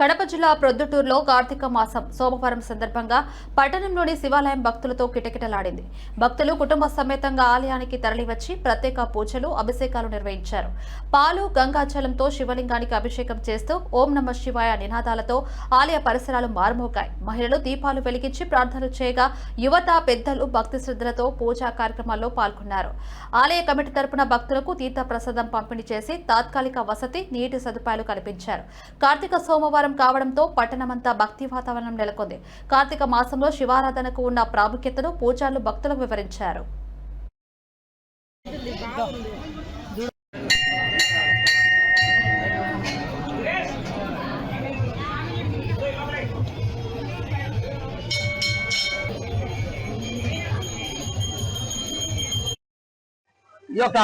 కడప జిల్లా ప్రొద్దుటూరులో కార్తీక మాసం సోమవారం సందర్భంగా పట్టణంలోని శివాలయం భక్తులతో కిటకిటలాడింది. భక్తులు కుటుంబ సమేతంగా ఆలయానికి తరలివచ్చి ప్రత్యేక పూజలు అభిషేకాలు నిర్వహించారు. పాలు గంగాజలంతో శివలింగానికి అభిషేకం చేస్తూ ఓం నమ శివాయ నినాదాలతో ఆలయ పరిసరాలు మారుమోగాయి. మహిళలు దీపాలు వెలిగించి ప్రార్థనలు చేయగా యువత పెద్దలు భక్తి శ్రద్ధలతో పూజా కార్యక్రమాల్లో పాల్గొన్నారు. ఆలయ కమిటీ తరపున భక్తులకు తీర్థ ప్రసాదం పంపిణీ చేసి తాత్కాలిక వసతి నీటి సదుపాయాలు కల్పించారు. కార్తీక సోమవారం కావడంతో పట్టణమంతా భక్తి వాతావరణం నెలకొంది. కార్తీక మాసంలో శివారాధనకు ఉన్న ప్రాముఖ్యతను పూజారులు భక్తులకు వివరించారు. ఈ యొక్క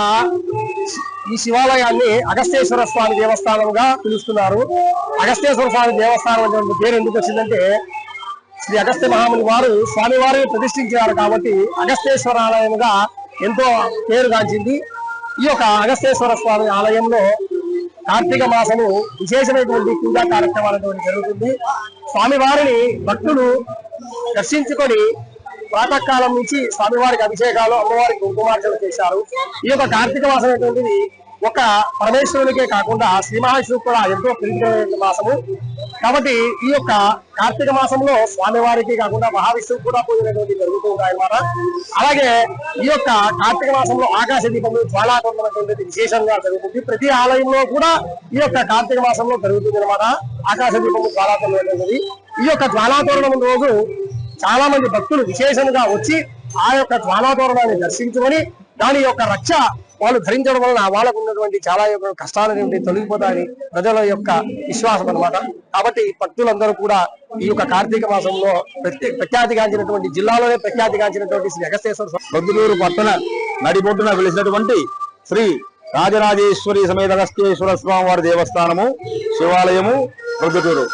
ఈ శివాలయాన్ని అగస్తేశ్వర స్వామి దేవస్థానంగా పిలుస్తున్నారు. అగస్తేశ్వర స్వామి దేవస్థానం అనే పేరు ఎందుకు వచ్చిందంటే శ్రీ అగస్త్య మహాముని వారు స్వామివారిని ప్రతిష్ఠించారు కాబట్టి అగస్తేశ్వర ఆలయంగా ఎంతో పేరుగాంచింది ఈ యొక్క అగస్తేశ్వర స్వామి ఆలయంలో కార్తీక మాసము విశేషమైనటువంటి పూజా కార్యక్రమాలు అనేటువంటి జరుగుతుంది. స్వామివారిని భక్తులు దర్శించుకొని ప్రాతకాలం నుంచి స్వామివారికి అభిషేకాలు అమ్మవారికి కుంకుమార్చన చేశారు. ఈ యొక్క కార్తీక మాసం అనేటువంటిది ఒక పరమేశ్వరునికే కాకుండా శ్రీ మహావిష్ణువు కూడా ఎంతో ప్రీతికరమైన మాసము. కాబట్టి ఈ యొక్క కార్తీక మాసంలో స్వామివారికి కాకుండా మహావిష్ణువు కూడా పూజలటువంటి జరుగుతూ ఉంటాయి అన్నమాట. అలాగే ఈ యొక్క కార్తీక మాసంలో ఆకాశ దీపము జ్వాలాతోరణం విశేషంగా జరుగుతుంది. ప్రతి ఆలయంలో కూడా ఈ యొక్క కార్తీక మాసంలో జరుగుతుంది అనమాట ఆకాశ దీపము జ్వాలాతోరణం ఈ యొక్క జ్వాలాతోరణం రోజు చాలా మంది భక్తులు విశేషంగా వచ్చి ఆ యొక్క జ్వాలాతోరణాన్ని దర్శించుకొని దాని యొక్క రక్ష వాళ్ళు ధరించడం వలన వాళ్ళకు ఉన్నటువంటి చాలా యొక్క కష్టాలు నుండి తొలగిపోతాయని ప్రజల యొక్క విశ్వాసం అనమాట కాబట్టి భక్తులందరూ కూడా ఈ యొక్క కార్తీక మాసంలో ప్రఖ్యాతిగాంచినటువంటి జిల్లాలోనే ప్రఖ్యాతిగాంచినటువంటి శ్రీ అగస్తేశ్వర స్వామి పట్టణ నడిబొడ్డున వెలిసినటువంటి శ్రీ రాజరాజేశ్వరి సమేత అగస్తేశ్వర స్వామి వారి దేవస్థానము శివాలయము ప్రొద్దుటూరు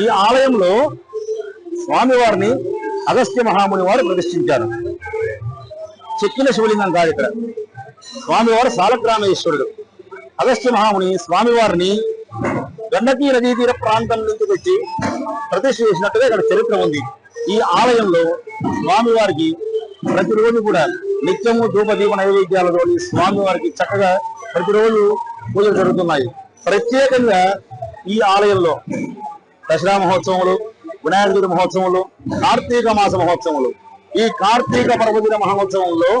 ఈ ఆలయంలో స్వామివారిని అగస్త్య మహాముని వారు ప్రతిష్ఠించారు. చెక్కిన శివలింగం కాదు ఇక్కడ. స్వామివారు సాలగ్రామేశ్వరుడు. అగస్త్య మహాముని స్వామివారిని గండకీ నదీ తీర ప్రాంతం నుంచి తెచ్చి ప్రతిష్ఠ చేసినట్టుగా ఇక్కడ చరిత్ర ఉంది. ఈ ఆలయంలో స్వామివారికి ప్రతిరోజు కూడా నిత్యము ధూపదీప నైవేద్యాలతో స్వామివారికి చక్కగా ప్రతిరోజు పూజలు జరుగుతున్నాయి. ప్రత్యేకంగా ఈ ఆలయంలో దసరా మహోత్సవములు వినాయక చవితి మహోత్సవములు కార్తీక మాస మహోత్సవములు ఈ కార్తీక పర్వదిన మహోత్సవంలో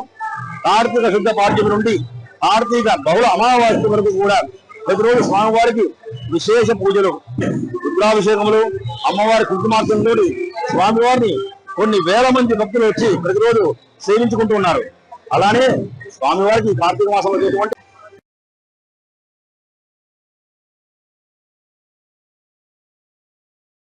కార్తీక శుద్ధ పాఠ్యం నుండి కార్తీక బహుళ అమావాస్య వరకు కూడా ప్రతిరోజు స్వామివారికి విశేష పూజలు రుద్రాభిషేకములు అమ్మవారి కుంకుమార్చనతో స్వామివారిని కొన్ని వేల మంది భక్తులు వచ్చి ప్రతిరోజు సేవించుకుంటూ ఉన్నారు. అలానే స్వామివారికి కార్తీక మాసంలో